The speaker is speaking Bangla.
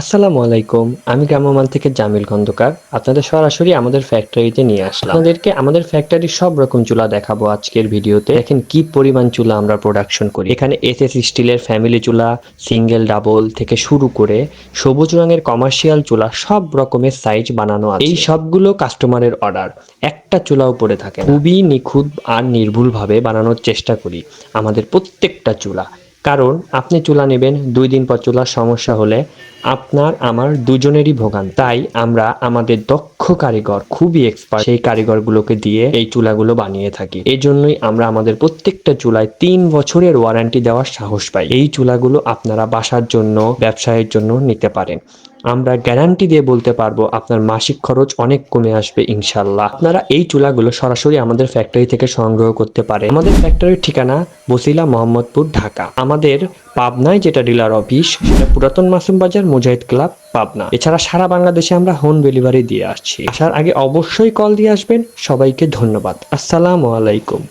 আসসালামু আলাইকুম, আমি গ্রামমান থেকে জামিল খন্দকার। আপনাদের সরাসরি আমাদের ফ্যাক্টরিতে নিয়ে আসলাম। আপনাদেরকে আমাদের ফ্যাক্টরির সব রকম চুলা দেখাবো আজকের ভিডিওতে। দেখেন কি পরিমাণ চুলা আমরা প্রোডাকশন করি। এখানে এসএস স্টিলের ফ্যামিলি চুলা সিঙ্গেল ডাবল থেকে শুরু করে সবুজ রঙের কমার্শিয়াল চুলা, সব রকমের সাইজ বানানো আছে। এই সবগুলো কাস্টমারের অর্ডার একটা চুলাও পড়ে থাকে খুবই নিখুঁত আর নির্ভুলভাবে বানানোর চেষ্টা করি। আমাদের প্রত্যেকটা চুলা। কারণ আপনি চুলা নেবেন, দুই দিন পর চুলার সমস্যা হলে আপনার, আমার দুজনেরই ভোগান তাই আমরা আমাদের দক্ষ কারিগর, খুবই এক্সপার্ট সেই কারিগরগুলোকে দিয়ে এই চুলাগুলো বানিয়ে থাকি। এই জন্যই আমরা আমাদের প্রত্যেকটা চুলায় তিন বছরের ওয়ারেন্টি দেওয়ার সাহস পাই। এই চুলাগুলো আপনারা বাসার জন্য, ব্যবসায়ের জন্য নিতে পারেন। আমরা গ্যারান্টি দিয়ে বলতে পারব আপনার মাসিক খরচ অনেক কমে আসবে ইনশাল্লাহ আপনারা এই চুলাগুলো সরাসরি আমাদের ফ্যাক্টরি থেকে সংগ্রহ করতে পারেন। আমাদের ফ্যাক্টরির ঠিকানা বসিলা মোহাম্মদপুর, ঢাকা। আমাদের পাবনায় যেটা ডিলার অফিস সেটা পুরাতন মাসুম বাজার মুজাহিদ ক্লাব, পাবনা। এছাড়া সারা বাংলাদেশে আমরা হোম ডেলিভারি দিয়ে আসছি। আসার আগে অবশ্যই কল দিয়ে আসবেন। সবাইকে ধন্যবাদ। আসসালামু আলাইকুম।